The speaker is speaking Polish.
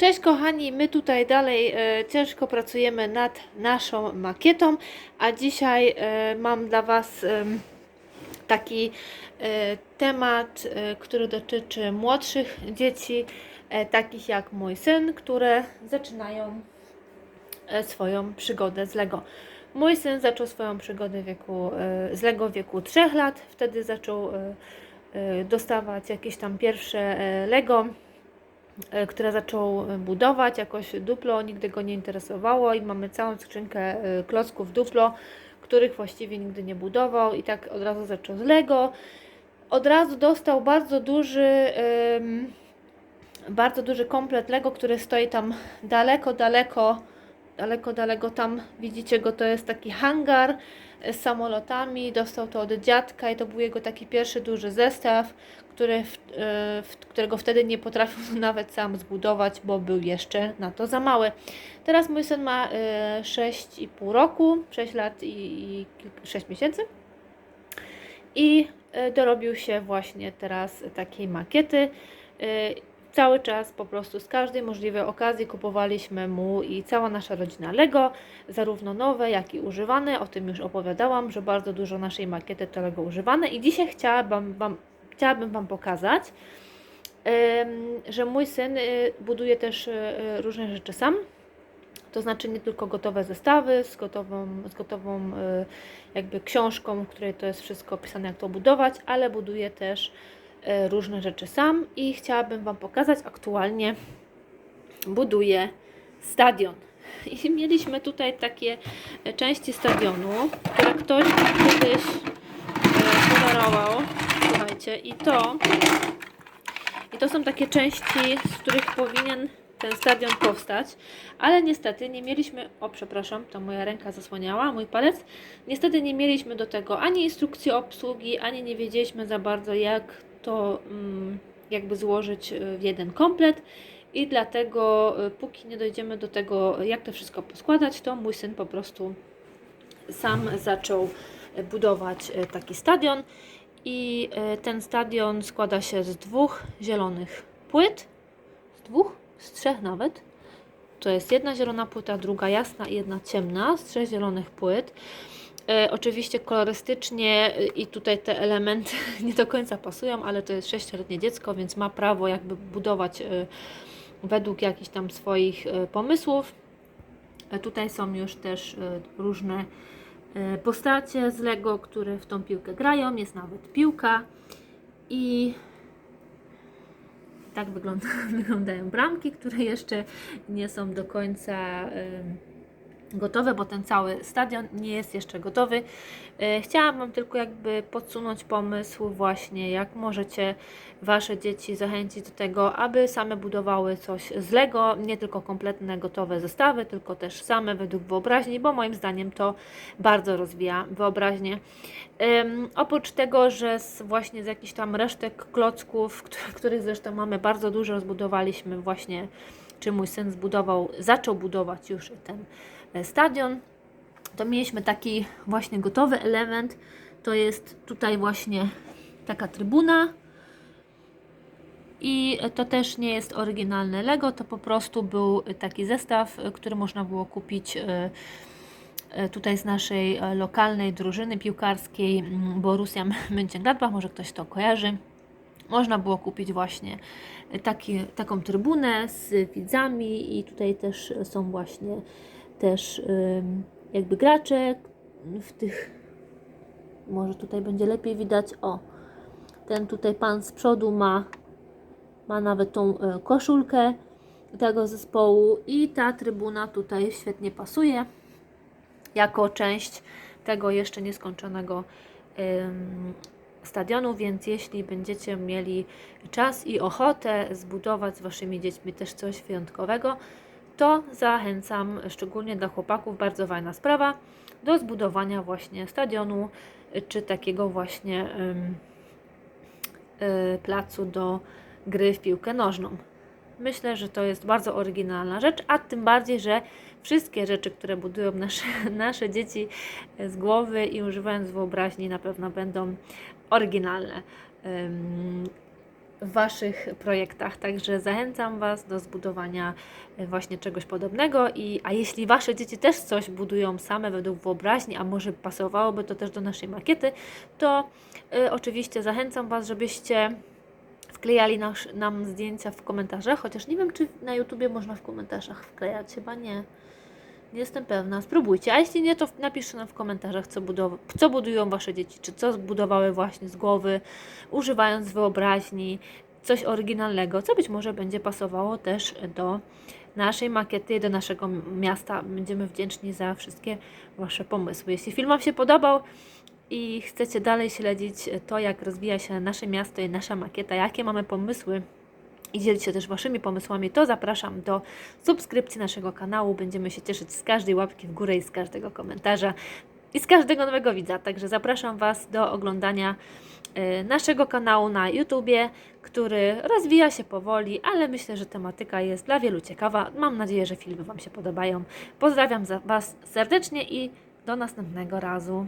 Cześć kochani, my tutaj dalej e, ciężko pracujemy nad naszą makietą, a dzisiaj e, mam dla Was em, taki e, temat, e, który dotyczy młodszych dzieci, e, takich jak mój syn, które zaczynają e, swoją przygodę z Lego. Mój syn zaczął swoją przygodę wieku, e, z Lego w wieku 3 lat, wtedy zaczął e, e, dostawać jakieś tam pierwsze e, Lego e, które zaczął e, budować, jakoś Duplo nigdy go nie interesowało i mamy całą skrzynkę e, klocków Duplo, których właściwie nigdy nie budował i tak od razu zaczął z Lego. Od razu dostał bardzo duży bardzo duży komplet Lego, który stoi tam daleko, daleko, daleko, daleko tam. Widzicie go, to jest taki hangar z samolotami, dostał to od dziadka i to był jego taki pierwszy duży zestaw, który, w, e, którego wtedy nie potrafił nawet sam zbudować, bo był jeszcze na to za mały. Teraz mój syn ma e, 6,5 roku, 6 lat i, i kilk- 6 miesięcy i e, dorobił się właśnie teraz takiej makiety. E, Cały czas po prostu z każdej możliwej okazji kupowaliśmy mu i cała nasza rodzina Lego, zarówno nowe, jak i używane. O tym już opowiadałam, że bardzo dużo naszej makiety to Lego używane i dzisiaj chciałabym Wam, chciałabym wam pokazać, że mój syn y, buduje też y, y, różne rzeczy sam. To znaczy nie tylko gotowe zestawy z gotową, z gotową jakby książką, w której to jest wszystko opisane, jak to budować, ale buduje też różne rzeczy sam i chciałabym Wam pokazać aktualnie buduje stadion. I mieliśmy tutaj takie części stadionu, które ktoś kiedyś. Słuchajcie, i to i to są takie części, z których powinien ten stadion powstać, ale niestety nie mieliśmy, o przepraszam, to moja ręka zasłaniała, mój palec, niestety nie mieliśmy do tego ani instrukcji obsługi, ani nie wiedzieliśmy za bardzo jak to mm, jakby złożyć y, w jeden komplet. I dlatego y, póki nie dojdziemy do tego jak to wszystko poskładać, to mój syn po prostu sam zaczął y, budować taki stadion i y, ten stadion składa się z dwóch zielonych płyt, z dwóch, z trzech nawet. To jest jedna zielona płyta, druga jasna i jedna ciemna, z trzech zielonych płyt. E, oczywiście kolorystycznie e, i tutaj te elementy nie do końca pasują, ale to jest sześcioletnie dziecko, więc ma prawo jakby budować e, według jakichś tam swoich e, pomysłów. E, Tutaj są już też e, różne e, postacie z Lego, które w tą piłkę grają. Jest nawet piłka i tak wygląda, wyglądają bramki, które jeszcze nie są do końca em, gotowe, bo ten cały stadion nie jest jeszcze gotowy. E, Chciałam Wam tylko jakby podsunąć pomysł właśnie, jak możecie Wasze dzieci zachęcić do tego, aby same budowały coś z Lego, nie tylko kompletne gotowe zestawy, tylko też same według wyobraźni, bo moim zdaniem to bardzo rozwija wyobraźnię. Oprócz tego, że z, właśnie z jakichś tam resztek klocków, których, zresztą mamy bardzo dużo, zbudowaliśmy właśnie, czy mój syn zbudował, zaczął budować już ten stadion, to mieliśmy taki właśnie gotowy element. To jest tutaj właśnie taka trybuna. I to też nie jest oryginalne Lego, to po prostu był taki zestaw, e, który można było kupić e, e, tutaj z naszej e, lokalnej drużyny piłkarskiej Borussia Mönchengladbach, może ktoś to kojarzy. Można było kupić właśnie taki, taką trybunę z widzami i tutaj też są właśnie też jakby gracze w tych może tutaj będzie lepiej widać o ten tutaj pan z przodu ma ma nawet tą e, koszulkę tego zespołu i ta trybuna tutaj świetnie pasuje jako część tego jeszcze nieskończonego stadionu, więc jeśli będziecie mieli czas i ochotę zbudować z waszymi dziećmi też coś wyjątkowego, to zachęcam, szczególnie dla chłopaków, bardzo fajna sprawa, do zbudowania właśnie stadionu, czy takiego właśnie y, placu do gry w piłkę nożną. Myślę, że to jest bardzo oryginalna rzecz, a tym bardziej, że wszystkie rzeczy, które budują nasze, nasze dzieci z głowy i używając wyobraźni, na pewno będą oryginalne. W Waszych projektach. Także zachęcam Was do zbudowania e, właśnie czegoś podobnego. I, a jeśli Wasze dzieci też coś budują same według wyobraźni, a może pasowałoby to też do naszej makiety, to e, oczywiście zachęcam Was, żebyście wklejali nasz, nam zdjęcia w komentarzach, chociaż nie wiem, czy na YouTubie można w komentarzach wklejać, chyba nie. Jestem pewna. Spróbujcie. A jeśli nie, to napiszcie nam w komentarzach, co, co budują Wasze dzieci, czy co zbudowały właśnie z głowy, używając wyobraźni, coś oryginalnego, co być może będzie pasowało też do naszej makiety, do naszego miasta. Będziemy wdzięczni za wszystkie Wasze pomysły. Jeśli film Wam się podobał i chcecie dalej śledzić to, jak rozwija się nasze miasto i nasza makieta, jakie mamy pomysły, i dzielić się też Waszymi pomysłami, to zapraszam do subskrypcji naszego kanału. Będziemy się cieszyć z każdej łapki w górę i z każdego komentarza i z każdego nowego widza. Także zapraszam Was do oglądania e, naszego kanału na YouTubie, który rozwija się powoli, ale myślę, że tematyka jest dla wielu ciekawa. Mam nadzieję, że filmy Wam się podobają. Pozdrawiam Was serdecznie i do następnego razu.